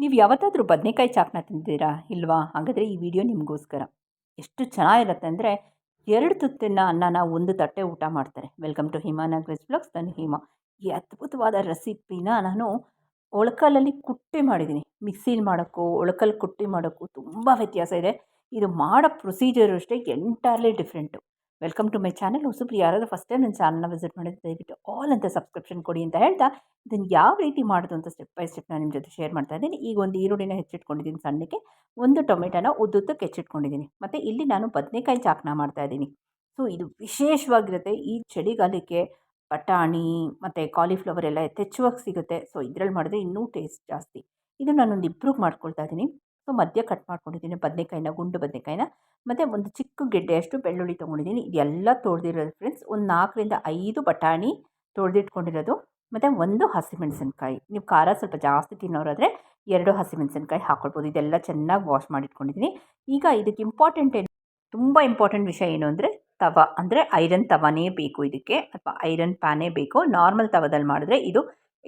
ನೀವು ಯಾವತ್ತಾದರೂ ಬದನೆಕಾಯಿ ಚಾಕ್ನ ತಿಂದಿದ್ದೀರಾ ಇಲ್ವಾ? ಹಾಗಾದರೆ ಈ ವಿಡಿಯೋ ನಿಮಗೋಸ್ಕರ. ಎಷ್ಟು ಚೆನ್ನಾಗಿರುತ್ತೆ ಅಂದರೆ ಎರಡು ತುತ್ತಿನ ಅನ್ನನ ಒಂದು ತಟ್ಟೆ ಊಟ ಮಾಡ್ತಾರೆ. ವೆಲ್ಕಮ್ ಟು ಹಿಮಾನ ವೆಜ್ ಬ್ಲಾಗ್ಸ್. ನಾನು ಹಿಮಾ. ಈ ಅದ್ಭುತವಾದ ರೆಸಿಪಿನ ನಾನು ಒಳಕಲ್ಲಲ್ಲಿ ಕುಟ್ಟಿ ಮಾಡಿದ್ದೀನಿ. ಮಿಕ್ಸಿಲಿ ಮಾಡೋಕ್ಕೂ ಒಳಕಲ್ಲಿ ಕುಟ್ಟಿ ಮಾಡೋಕ್ಕೂ ತುಂಬ ವ್ಯತ್ಯಾಸ ಇದೆ. ಇದು ಮಾಡೋ ಪ್ರೊಸೀಜರು ಅಷ್ಟೇ entirely different. Welcome to my channel ಹೊಸಬ್ರು ಯಾರಾದರೂ ಫಸ್ಟ್ ಟೈಮ್ ನನ್ನ ಚಾನಲ್ನ ವಿಸಿಟ್ ಮಾಡಿದ್ರೆ ದಯವಿಟ್ಟು ಆಲ್ ಅಂತ ಸಬ್ಸ್ಕ್ರಿಪ್ಷನ್ ಕೊಡಿ ಅಂತ ಹೇಳ್ತಾ, ಇದನ್ನು ಯಾವ ರೀತಿ ಮಾಡೋದು ಅಂತ ಸ್ಟೆಪ್ ಬೈ ಸ್ಟೆಪ್ ನಾನು ನಿಮ್ಮ ಜೊತೆ ಶೇರ್ ಮಾಡ್ತಾ ಇದ್ದೀನಿ. ಈಗ ಒಂದು ಈರುಳ್ಳಿನ ಹೆಚ್ಚಿಟ್ಕೊಂಡಿದ್ದೀನಿ ಸಣ್ಣಕ್ಕೆ, ಒಂದು ಟೊಮೆಟೊನ ಉದ್ದುದ್ದಕ್ಕೆ ಹೆಚ್ಚಿಟ್ಕೊಂಡಿದ್ದೀನಿ. ಮತ್ತು ಇಲ್ಲಿ ನಾನು ಬದನೆಕಾಯಿ ಚಾಕ್ನ ಮಾಡ್ತಾ ಇದ್ದೀನಿ. ಸೊ ಇದು ವಿಶೇಷವಾಗಿರುತ್ತೆ. ಈ ಚಳಿಗಾಲಕ್ಕೆ ಬಟಾಣಿ ಮತ್ತು ಕಾಲಿಫ್ಲವರ್ ಎಲ್ಲ ಯಥೇಚ್ಛವಾಗಿ ಸಿಗುತ್ತೆ. ಸೊ ಇದ್ರಲ್ಲಿ ಮಾಡಿದ್ರೆ ಇನ್ನೂ ಟೇಸ್ಟ್ ಜಾಸ್ತಿ. ಇದು ನಾನೊಂದು ಇಂಪ್ರೂವ್ ಮಾಡ್ಕೊಳ್ತಾ ಇದ್ದೀನಿ. ಸೊ ಮಧ್ಯ ಕಟ್ ಮಾಡ್ಕೊಂಡಿದ್ದೀನಿ. ಬದನೆಕಾಯಿನ, ಗುಂಡು ಬದನೆಕಾಯಿನ. ಮತ್ತು ಒಂದು ಚಿಕ್ಕ ಗೆಡ್ಡೆಯಷ್ಟು ಬೆಳ್ಳುಳ್ಳಿ ತೊಗೊಂಡಿದ್ದೀನಿ. ಇದೆಲ್ಲ ತೊಳೆದಿರೋದು ಫ್ರೆಂಡ್ಸ್ ಒಂದು ನಾಲ್ಕರಿಂದ ಐದು ಬಟಾಣಿ ತೊಳೆದಿಟ್ಕೊಂಡಿರೋದು. ಮತ್ತು ಒಂದು ಹಸಿಮೆಣಸಿನ್ಕಾಯಿ. ನೀವು ಖಾರ ಸ್ವಲ್ಪ ಜಾಸ್ತಿ ತಿನ್ನೋರಾದರೆ ಎರಡು ಹಸಿಮೆಣಸಿನ್ಕಾಯಿ ಹಾಕ್ಕೊಳ್ಬೋದು ಇದೆಲ್ಲ ಚೆನ್ನಾಗಿ ವಾಶ್ ಮಾಡಿಟ್ಕೊಂಡಿದ್ದೀನಿ. ಈಗ ಇದಕ್ಕೆ ಇಂಪಾರ್ಟೆಂಟ್ ಏನು, ತುಂಬ ಇಂಪಾರ್ಟೆಂಟ್ ವಿಷಯ ಏನು ಅಂದರೆ ತವ. ಅಂದರೆ ಐರನ್ ತವನೇ ಬೇಕು ಇದಕ್ಕೆ. ಅಥವಾ ಐರನ್ ಪ್ಯಾನೇ ಬೇಕು. ನಾರ್ಮಲ್ ತವದಲ್ಲಿ ಮಾಡಿದ್ರೆ ಇದು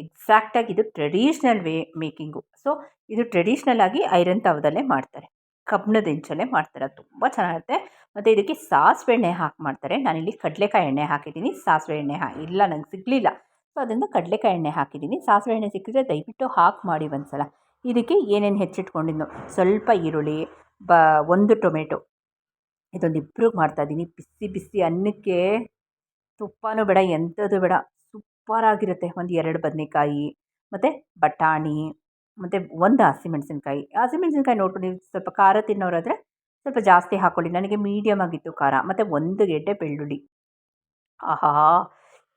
ಎಕ್ಸಾಕ್ಟಾಗಿ ಇದು ಟ್ರೆಡಿಷ್ನಲ್ ವೇ ಮೇಕಿಂಗು ಸೊ ಇದು ಟ್ರೆಡಿಷ್ನಲ್ ಆಗಿ ಐರನ್ ತವದಲ್ಲೇ ಮಾಡ್ತಾರೆ. ಕಬ್ಬಿಣದ ಹೆಂಚಲ್ಲೇ ಮಾಡ್ತಾರೆ. ತುಂಬ ಚೆನ್ನಾಗಿರುತ್ತೆ. ಮತ್ತು ಇದಕ್ಕೆ ಸಾಸಿವೆ ಎಣ್ಣೆ ಹಾಕಿ ಮಾಡ್ತಾರೆ. ನಾನಿಲ್ಲಿ ಕಡಲೆಕಾಯಿ ಎಣ್ಣೆ ಹಾಕಿದ್ದೀನಿ. ಸಾಸಿವೆ ಎಣ್ಣೆ ಹಾ, ಇಲ್ಲ, ನಂಗೆ ಸಿಗಲಿಲ್ಲ. ಸೊ ಅದರಿಂದ ಕಡಲೆಕಾಯಿ ಎಣ್ಣೆ ಹಾಕಿದ್ದೀನಿ. ಸಾಸಿವೆ ಎಣ್ಣೆ ಸಿಕ್ಕಿದ್ರೆ ದಯವಿಟ್ಟು ಹಾಕಿ ಮಾಡಿ ಒಂದು ಸಲ ಇದಕ್ಕೆ ಏನೇನು ಹೆಚ್ಚಿಟ್ಕೊಂಡಿದ್ದು ಸ್ವಲ್ಪ ಈರುಳ್ಳಿ, ಬ, ಒಂದು ಟೊಮೆಟೊ. ಇದೊಂದು ಇಬ್ರಿಗೆ ಮಾಡ್ತಾಯಿದ್ದೀನಿ ಬಿಸಿ ಬಿಸಿ ಅನ್ನಕ್ಕೆ ತುಪ್ಪನೂ ಬೇಡ, ಎಂಥದ್ದು ಬೇಡ. ಸೂಪರಾಗಿರುತ್ತೆ. ಒಂದು ಎರಡು ಬದನೆಕಾಯಿ, ಮತ್ತು ಬಟಾಣಿ, ಮತ್ತು ಒಂದು ಹಸಿಮೆಣಸಿನ್ಕಾಯಿ. ಹಸಿಮೆಣಸಿನ್ಕಾಯಿ ನೋಡ್ಕೊಂಡು ನೀವು ಸ್ವಲ್ಪ ಖಾರ ತಿನ್ನೋರಾದರೆ ಸ್ವಲ್ಪ ಜಾಸ್ತಿ ಹಾಕ್ಕೊಳ್ಳಿ ನನಗೆ ಮೀಡಿಯಮ್ ಆಗಿತ್ತು ಖಾರ, ಮತ್ತು ಒಂದು ಗೆಡ್ಡೆ ಬೆಳ್ಳುಳ್ಳಿ. ಆಹಾ!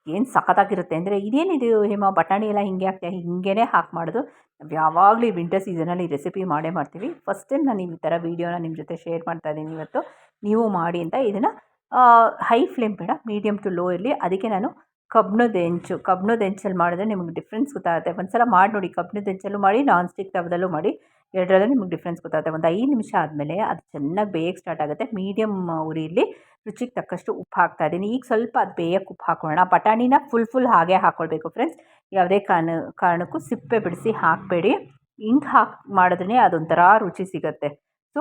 ಏನು ಸಖತ್ತಾಗಿರುತ್ತೆ ಅಂದರೆ ಇದೇನಿದು ಹೇಮ, ಬಟಾಣಿ ಎಲ್ಲ ಹಿಂಗೆ ಹಾಕ್ತೀಯ ಹಿಂಗೇ ಹಾಕಿ ಮಾಡೋದು. ನಾವು ಯಾವಾಗಲೂ ವಿಂಟರ್ ಸೀಸನಲ್ಲಿ ರೆಸಿಪಿ ಮಾಡೇ ಮಾಡ್ತೀವಿ. ಫಸ್ಟ್ ಟೈಮ್ ನಾನು ಈ ಥರ ವೀಡಿಯೋನ ನಿಮ್ಮ ಜೊತೆ ಶೇರ್ ಮಾಡ್ತಾ ಇದ್ದೀನಿ ಇವತ್ತು. ನೀವು ಮಾಡಿ ಅಂತ ಇದನ್ನು ಹೈ ಫ್ಲೇಮ್ ಬೇಡ, ಮೀಡಿಯಮ್ ಟು ಲೋ ಇರಲಿ. ಅದಕ್ಕೆ ನಾನು ಕಬ್ಬಿಣದ ಹೆಂಚು ಕಬ್ಬಿಣದ ಹೆಂಚಲ್ಲಿ ಮಾಡಿದ್ರೆ ನಿಮಗೆ ಡಿಫ್ರೆನ್ಸ್ ಗೊತ್ತಾಗುತ್ತೆ. ಒಂದು ಸಲ ಮಾಡಿ ನೋಡಿ ಕಬ್ಬಿಣದ ಹೆಂಚಲ್ಲೂ ಮಾಡಿ ನಾನ್ ಸ್ಟಿಕ್ ತವದಲ್ಲೂ ಮಾಡಿ, ಎರಡರಲ್ಲೂ ನಿಮಗೆ ಡಿಫ್ರೆನ್ಸ್ ಗೊತ್ತಾಗುತ್ತೆ. ಒಂದು ಐದು ನಿಮಿಷ ಆದಮೇಲೆ ಅದು ಚೆನ್ನಾಗಿ ಬೇಯಕ್ಕೆ ಸ್ಟಾರ್ಟ್ ಆಗುತ್ತೆ. ಮೀಡಿಯಮ್ ಉರಿಯಲ್ಲಿ ರುಚಿಗೆ ತಕ್ಕಷ್ಟು ಉಪ್ಪು ಹಾಕ್ತಾ ಇದ್ದೀನಿ. ಈಗ ಸ್ವಲ್ಪ ಅದು ಬೇಯಕ್ಕೆ ಉಪ್ಪು ಹಾಕೋಣ ಬಟಾಣಿನ ಫುಲ್ ಫುಲ್ ಹಾಗೆ ಹಾಕ್ಕೊಳ್ಬೇಕು ಫ್ರೆಂಡ್ಸ್ ಯಾವುದೇ ಕಾರಣ, ಕಾರಣಕ್ಕೂ ಸಿಪ್ಪೆ ಬಿಡಿಸಿ ಹಾಕಬೇಡಿ. ಹಿಂಗೆ ಹಾಕಿ ಮಾಡಿದ್ರೆ ಅದೊಂಥರ ರುಚಿ ಸಿಗುತ್ತೆ. ಸೊ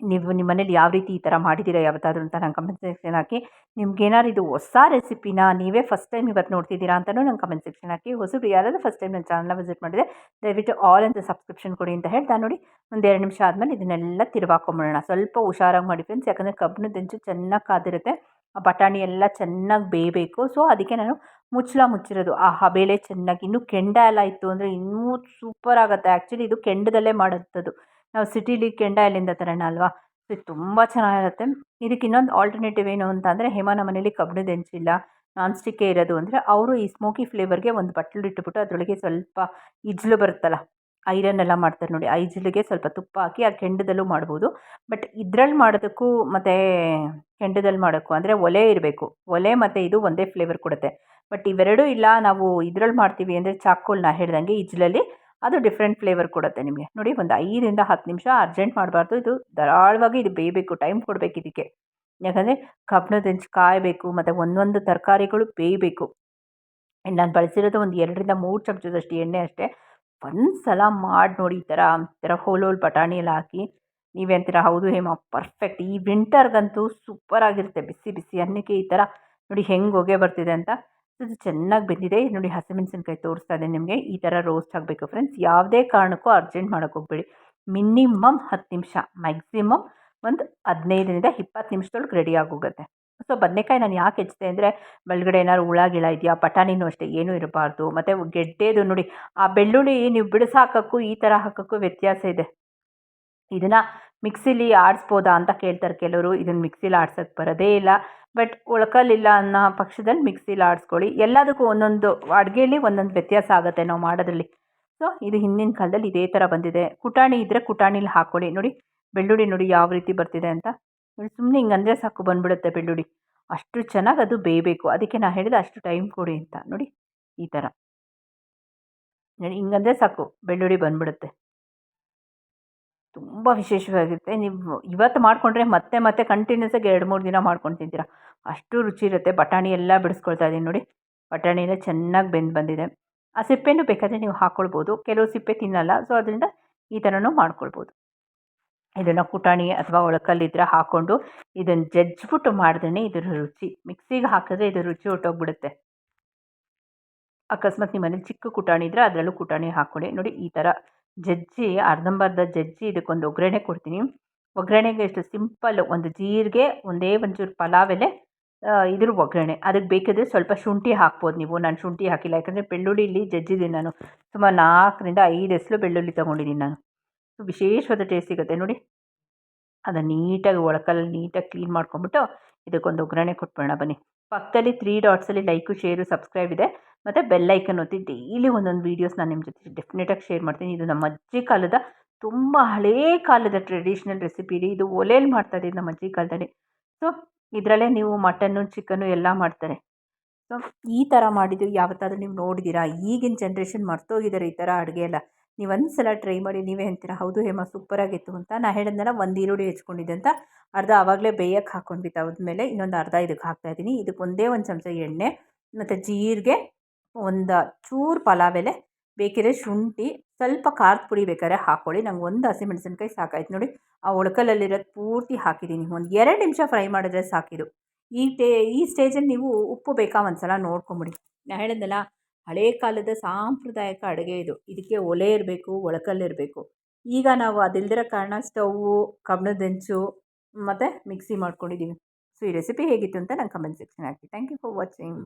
ನೀವು ನಿಮ್ಮ ಮನೇಲಿ ಯಾವ ರೀತಿ ಈ ಥರ ಮಾಡಿದ್ದೀರಾ ಯಾವತ್ತಾದರೂ ಅಂತ ನಂಗೆ ಕಮೆಂಟ್ ಸೆಕ್ಷನ್ ಹಾಕಿ. ನಿಮ್ಗೇನಾದ್ರು ಇದು ಹೊಸ ರೆಸಿಪಿನ ನೀವೇ ಫಸ್ಟ್ ಟೈಮ್ ಇವತ್ತು ನೋಡ್ತಿದ್ದೀರಾ ಅಂತಲೂ ನಂಗೆ ಕಮೆಂಟ್ ಸೆಕ್ಷನ್ ಹಾಕಿ. ಹೊಸಬ್ರು ಯಾರಾದರೂ ಫಸ್ಟ್ ಟೈಮ್ ನನ್ನ ಚಾನಲ್ನ ವಿಸಿಟ್ ಮಾಡಿದೆ ದಯವಿಟ್ಟು ಆಲ್ ಅಂತ ಸಬ್ಸ್ಕ್ರಿಪ್ಷನ್ ಕೊಡಿ ಅಂತ ಹೇಳ್ತಾ ನೋಡಿ. ಒಂದು ಎರಡು ನಿಮಿಷ ಆದಮೇಲೆ ಇದನ್ನೆಲ್ಲ ತಿರುವಾಕೊಂಬಿಡೋಣ. ಸ್ವಲ್ಪ ಹುಷಾರಾಗಿ ಮಾಡಿ ಫ್ರೆಂಡ್ಸ್ ಯಾಕಂದರೆ ಕಬ್ಬನ್ನು ದಂಚು ಚೆನ್ನಾಗಿ ಕಾದಿರುತ್ತೆ. ಆ ಬಟಾಣಿ ಎಲ್ಲ ಚೆನ್ನಾಗಿ ಬೇಯಬೇಕು. ಸೊ ಅದಕ್ಕೆ ನಾನು ಮುಚ್ಚಲ ಮುಚ್ಚಿರೋದು. ಆ ಹಬೇಳೆ ಚೆನ್ನಾಗಿ ಇನ್ನೂ ಕೆಂಡ ಎಲ್ಲ ಇತ್ತು ಅಂದರೆ ಇನ್ನೂ ಸೂಪರ್ ಆಗುತ್ತೆ. ಆ್ಯಕ್ಚುಲಿ ಇದು ಕೆಂಡದಲ್ಲೇ ಮಾಡೋಂಥದ್ದು ನಾವು ಸಿಟೀಲಿ ಕೆಂಡ ತರೋಣ ಅಲ್ವಾ? ಇದು ತುಂಬ ಚೆನ್ನಾಗಿರುತ್ತೆ. ಇದಕ್ಕೆ ಇನ್ನೊಂದು ಆಲ್ಟರ್ನೇಟಿವ್ ಏನು ಅಂತ ಅಂದರೆ ಹೇಮನ ಮನೇಲಿ ಕಬ್ಬಿಣದ ಹೆಂಚಿಲ್ಲ ನಾನ್ ಸ್ಟಿಕ್ಕೇ ಇರೋದು ಅಂದರೆ ಅವರು ಈ ಸ್ಮೋಕಿ ಫ್ಲೇವರ್ಗೆ ಒಂದು ಬಟ್ಟಲು ಇಟ್ಟುಬಿಟ್ಟು ಅದರೊಳಗೆ ಸ್ವಲ್ಪ ಇಜ್ಲು ಬರುತ್ತಲ್ಲ, ಐರನ್ ಎಲ್ಲ ಮಾಡ್ತಾರೆ ನೋಡಿ, ಆ ಇಜ್ಲಿಗೆ ಸ್ವಲ್ಪ ತುಪ್ಪ ಹಾಕಿ ಆ ಕೆಂಡದಲ್ಲೂ ಮಾಡ್ಬೋದು. ಬಟ್ ಇದ್ರಲ್ಲಿ ಮಾಡೋದಕ್ಕೂ ಮತ್ತು ಕೆಂಡದಲ್ಲಿ ಮಾಡೋಕ್ಕೂ ಅಂದರೆ ಒಲೆ ಇರಬೇಕು. ಒಲೆ ಮತ್ತು ಇದು ಒಂದೇ ಫ್ಲೇವರ್ ಕೊಡುತ್ತೆ. ಬಟ್ ಇವೆರಡೂ ಇಲ್ಲ, ನಾವು ಇದ್ರಲ್ಲಿ ಮಾಡ್ತೀವಿ ಅಂದರೆ ಚಾಕೋಲ್ನ ಹೇಳ್ದಂಗೆ ಇಜ್ಲಲ್ಲಿ ಅದು ಡಿಫ್ರೆಂಟ್ ಫ್ಲೇವರ್ ಕೊಡುತ್ತೆ ನಿಮಗೆ. ನೋಡಿ ಒಂದು ಐದರಿಂದ ಹತ್ತು ನಿಮಿಷ ಅರ್ಜೆಂಟ್ ಮಾಡಬಾರ್ದು. ಇದು ಧಾರಾಳವಾಗಿ ಇದು ಬೇಯಬೇಕು ಟೈಮ್ ಕೊಡಬೇಕು ಇದಕ್ಕೆ. ಯಾಕಂದರೆ ಕಬ್ಬಿಣದ ಹೆಂಚು ಕಾಯಬೇಕು, ಮತ್ತು ಒಂದೊಂದು ತರಕಾರಿಗಳು ಬೇಯಬೇಕು. ನಾನು ಬಳಸಿರೋದು ಒಂದು ಎರಡರಿಂದ ಮೂರು ಚಮಚದಷ್ಟು ಎಣ್ಣೆ ಅಷ್ಟೇ. ಒಂದು ಸಲ ಮಾಡಿ ನೋಡಿ ಈ ಥರ ಈ ಥರ ಹೋಲ್ ಹೋಲ್ ಬಟಾಣಿ ಎಲ್ಲ ಹಾಕಿ. ನೀವೇ ಅಂತೀರ, ಹೌದು ಹೇಮ ಪರ್ಫೆಕ್ಟ್ ಈ ವಿಂಟರ್ಗಂತೂ ಸೂಪರಾಗಿರುತ್ತೆ ಬಿಸಿ ಬಿಸಿ ಅನ್ನಕ್ಕೆ ಈ ಥರ. ನೋಡಿ ಹೆಂಗೆ ಹೋಗೇ ಬರ್ತಿದೆ ಅಂತ. ಇದು ಚೆನ್ನಾಗಿ ಬೆಂದಿದೆ. ನೋಡಿ ಹಸಿಮೆಣಸಿನ್ಕಾಯಿ ತೋರಿಸ್ತಾ ಇದೆ ನಿಮಗೆ. ಈ ಥರ ರೋಸ್ಟ್ ಆಗಬೇಕು ಫ್ರೆಂಡ್ಸ್ ಯಾವುದೇ ಕಾರಣಕ್ಕೂ ಅರ್ಜೆಂಟ್ ಮಾಡೋಕ್ಕೆ ಹೋಗಬೇಡಿ. ಮಿನಿಮಮ್ ಹತ್ತು ನಿಮಿಷ ಮ್ಯಾಕ್ಸಿಮಮ್ ಒಂದು ಹದಿನೈದರಿಂದ ಇಪ್ಪತ್ತು ನಿಮಿಷದೊಳಗೆ ರೆಡಿ ಆಗೋಗುತ್ತೆ. ಸೊ ಬದನೆಕಾಯಿ ನಾನು ಯಾಕೆ ಹೆಚ್ಚಿದೆ ಅಂದರೆ ಒಳಗಡೆ ಏನಾದ್ರು ಹುಳ ಇದೆಯಾ ಬಟಾಣಿನೂ ಅಷ್ಟೇ ಏನೂ ಇರಬಾರ್ದು. ಮತ್ತು ಗೆಡ್ಡೆದು ನೋಡಿ, ಆ ಬೆಳ್ಳುಳ್ಳಿ ನೀವು ಬಿಡಿಸಾಕಕ್ಕೂ ಈ ಥರ ಹಾಕೋಕ್ಕೂ ವ್ಯತ್ಯಾಸ ಇದೆ. ಇದನ್ನು ಮಿಕ್ಸಿಲಿ ಆಡಿಸ್ಬೋದಾ ಅಂತ ಕೇಳ್ತಾರೆ ಕೆಲವರು. ಇದನ್ನು ಮಿಕ್ಸಿಲಿ ಆಡ್ಸೋಕ್ಕೆ ಬರೋದೇ ಇಲ್ಲ. ಬಟ್ ಒಳ್ಕಲ್ಲಿಲ್ಲ ಅನ್ನೋ ಪಕ್ಷದಲ್ಲಿ ಮಿಕ್ಸಿಲಿ ಆಡಿಸ್ಕೊಳ್ಳಿ. ಎಲ್ಲದಕ್ಕೂ ಒಂದೊಂದು ಅಡುಗೆಯಲ್ಲಿ ಒಂದೊಂದು ವ್ಯತ್ಯಾಸ ಆಗುತ್ತೆ ನಾವು ಮಾಡೋದ್ರಲ್ಲಿ. ಸೊ, ಇದು ಹಿಂದಿನ ಕಾಲದಲ್ಲಿ ಇದೇ ಥರ ಬಂದಿದೆ. ಕುಟಾಣಿ ಇದ್ದರೆ ಕುಟಾಣಿಲಿ ಹಾಕ್ಕೊಳ್ಳಿ. ನೋಡಿ, ಬೆಳ್ಳುಳ್ಳಿ ನೋಡಿ ಯಾವ ರೀತಿ ಬರ್ತಿದೆ ಅಂತ. ನೋಡಿ ಸುಮ್ಮನೆ ಹಿಂಗಂದರೆ ಸಾಕು ಬಂದುಬಿಡುತ್ತೆ ಬೆಳ್ಳುಳ್ಳಿ. ಅಷ್ಟು ಚೆನ್ನಾಗಿ ಅದು ಬೇಯಬೇಕು. ಅದಕ್ಕೆ ನಾನು ಹೇಳಿದೆ ಅಷ್ಟು ಟೈಮ್ ಕೊಡಿ ಅಂತ. ನೋಡಿ, ಈ ಥರ. ನೋಡಿ, ಹಿಂಗಂದರೆ ಸಾಕು ಬೆಳ್ಳುಳ್ಳಿ ಬಂದುಬಿಡುತ್ತೆ. ತುಂಬ ವಿಶೇಷವಾಗಿರುತ್ತೆ. ನೀವು ಇವತ್ತು ಮಾಡಿಕೊಂಡ್ರೆ ಮತ್ತೆ ಮತ್ತೆ ಕಂಟಿನ್ಯೂಸಾಗಿ ಎರಡು, ಮೂರು ದಿನ ಮಾಡ್ಕೊಂಡು ತಿಂತೀರ. ಅಷ್ಟು ರುಚಿ ಇರುತ್ತೆ. ಬಟಾಣಿ ಎಲ್ಲ ಬಿಡಿಸ್ಕೊಳ್ತಾ ಇದ್ದೀನಿ ನೋಡಿ. ಬಟಾಣಿ ಎಲ್ಲ ಚೆನ್ನಾಗಿ ಬೆಂದು ಬಂದಿದೆ. ಆ ಸಿಪ್ಪೆನೂ ಬೇಕಾದರೆ ನೀವು ಹಾಕ್ಕೊಳ್ಬೋದು ಕೆಲವು ಸಿಪ್ಪೆ ತಿನ್ನಲ್ಲ. ಸೊ ಅದರಿಂದ ಈ ಥರನೂ ಮಾಡ್ಕೊಳ್ಬೋದು. ಇದನ್ನು ಕುಟಾಣಿ ಅಥವಾ ಒಳಕಲ್ಲಿದ್ದರೆ ಹಾಕ್ಕೊಂಡು ಇದನ್ನು ಜಜ್ಜಿಬಿಟ್ಟು ಮಾಡಿದ್ರೆ ಇದರ ರುಚಿ. ಮಿಕ್ಸಿಗೆ ಹಾಕಿದ್ರೆ ಇದರ ರುಚಿ ಹೊಟ್ಟೋಗ್ಬಿಡುತ್ತೆ ಅಕಸ್ಮಾತ್ ನಿಮ್ಮ ಮನೇಲಿ ಚಿಕ್ಕ ಕುಟಾಣಿ ಇದ್ದರೆ ಅದರಲ್ಲೂ ಕುಟಾಣಿ ಹಾಕ್ಕೊಡಿ. ನೋಡಿ, ಈ ಥರ ಜಜ್ಜಿ, ಅರ್ಧಂಬರ್ಧ ಜಜ್ಜಿ ಇದಕ್ಕೊಂದು ಒಗ್ಗರಣೆ ಕೊಡ್ತೀನಿ. ಒಗ್ಗರಣೆಗೆ ಎಷ್ಟು ಸಿಂಪಲ್ ಒಂದು ಜೀರಿಗೆ, ಒಂದೇ ಒಂಚೂರು ಪಲಾವ್ ಎಲೆ ಇದ್ರ ಒಗ್ಗರಣೆ. ಅದಕ್ಕೆ ಬೇಕಿದ್ರೆ ಸ್ವಲ್ಪ ಶುಂಠಿ ಹಾಕ್ಬೋದು ನೀವು. ನಾನು ಶುಂಠಿ ಹಾಕಿಲ್ಲ. ಯಾಕಂದರೆ ಬೆಳ್ಳುಳ್ಳಿ ಇಲ್ಲಿ ಜಜ್ಜಿದ್ದೀನಿ ನಾನು. ಸುಮಾರು ನಾಲ್ಕರಿಂದ ಐದು ಹೆಸಲು ಬೆಳ್ಳುಳ್ಳಿ ತೊಗೊಂಡಿದ್ದೀನಿ ನಾನು. ವಿಶೇಷವಾದ ಟೇಸ್ಟ್ ಸಿಗುತ್ತೆ. ನೋಡಿ. ಅದನ್ನು ನೀಟಾಗಿ ಒಳಕಲ್ಲಿ ನೀಟಾಗಿ ಕ್ಲೀನ್ ಮಾಡ್ಕೊಂಬಿಟ್ಟು ಇದಕ್ಕೊಂದು ಒಗ್ಗರಣೆ ಕೊಟ್ಬಿಡೋಣ ಬನ್ನಿ. ಪಕ್ಕದಲ್ಲಿ ತ್ರೀ ಡಾಟ್ಸಲ್ಲಿ ಲೈಕು ಶೇರು ಸಬ್ಸ್ಕ್ರೈಬ್ ಇದೆ. ಮತ್ತು ಬೆಲ್ಲೈಕನ್ ಒತ್ತಿ ಡೈಲಿ ಒಂದೊಂದು ವೀಡಿಯೋಸ್ ನಾನು ನಿಮ್ಮ ಜೊತೆ ಡೆಫಿನೆಟಾಗಿ ಶೇರ್ ಮಾಡ್ತೀನಿ. ಇದು ನಮ್ಮ ಅಜ್ಜಿ ಕಾಲದ ತುಂಬ ಹಳೇ ಕಾಲದ ಟ್ರೆಡಿಷ್ನಲ್ ರೆಸಿಪಿ ರೀ. ಇದು ಒಲೆಯಲ್ಲಿ ಮಾಡ್ತಾ ನಮ್ಮ ಅಜ್ಜಿ ಕಾಲದಲ್ಲಿ. ಸೊ ಇದರಲ್ಲೇ ನೀವು ಮಟನ್ನು ಚಿಕನ್ನು ಎಲ್ಲ ಮಾಡ್ತಾರೆ. ಸೊ ಈ ಥರ ಮಾಡಿದ್ದು ಯಾವತ್ತಾದರೂ ನೀವು ನೋಡಿದ್ದೀರಾ ಈಗಿನ ಜನ್ರೇಷನ್ ಮರ್ತೋಗಿದ್ದಾರೆ ಈ ಥರ ಅಡುಗೆ ಎಲ್ಲ. ನೀವು ಒಂದು ಸಲ ಟ್ರೈ ಮಾಡಿ ನೀವೇ ಹೇಳ್ತೀರಾ? ಹೌದು ಹೇಮ ಸೂಪರಾಗಿತ್ತು ಅಂತ ನಾನು ಹೇಳಿದ್ನಲ್ಲ, ಒಂದು ಈರುಳ್ಳಿ ಹೆಚ್ಕೊಂಡಿದ್ದೆ ಅಂತ. ಅರ್ಧ ಆವಾಗಲೇ ಬೇಯಕ್ಕೆ ಹಾಕ್ಕೊಂಡ್ವಿ ಮೇಲೆ ಇನ್ನೊಂದು ಅರ್ಧ ಇದಕ್ಕೆ ಹಾಕ್ತಾಯಿದ್ದೀನಿ ಇದಕ್ಕೆ ಒಂದೇ ಒಂದು ಚಮಚ ಎಣ್ಣೆ, ಮತ್ತು ಜೀರಿಗೆ ಒಂದು ಚೂರು ಪಲಾವ್ ಎಲೆ, ಬೇಕಿದ್ರೆ ಶುಂಠಿ, ಸ್ವಲ್ಪ ಖಾರದ ಪುಡಿ ಬೇಕಾದ್ರೆ ಹಾಕ್ಕೊಳ್ಳಿ ನಂಗೆ ಒಂದು ಹಸಿಮೆಣಸಿನ್ಕಾಯಿ ಸಾಕಾಯ್ತು ನೋಡಿ. ಆ ಒಳಕಲ್ಲಲ್ಲಿರೋದು ಪೂರ್ತಿ ಹಾಕಿದ್ದೀನಿ. ಒಂದು ಎರಡು ನಿಮಿಷ ಫ್ರೈ ಮಾಡಿದ್ರೆ ಸಾಕಿದು. ಈ ಟೇ, ಈ ಸ್ಟೇಜಲ್ಲಿ ನೀವು ಉಪ್ಪು ಬೇಕಾ ಒಂದು ಸಲ ನೋಡ್ಕೊಂಬಿಡಿ. ನಾನು ಹೇಳಿದ್ನಲ್ಲ, ಹಳೆ ಕಾಲದ ಸಾಂಪ್ರದಾಯಿಕ ಅಡುಗೆ ಇದು. ಇದಕ್ಕೆ ಒಲೆ ಇರಬೇಕು ಒಳಕಲ್ಲಿರಬೇಕು ಈಗ ನಾವು ಅದಿಲ್ದಿರೋ ಕಾರಣ ಸ್ಟವ್ವು ಕಬ್ಬಿಣದ ಮತ್ತು ಮಿಕ್ಸಿ ಮಾಡ್ಕೊಂಡಿದ್ದೀವಿ ಸೊ ಈ ರೆಸಿಪಿ ಹೇಗಿತ್ತು ಅಂತ ನಂಗೆ comment section hockey. Thank you for watching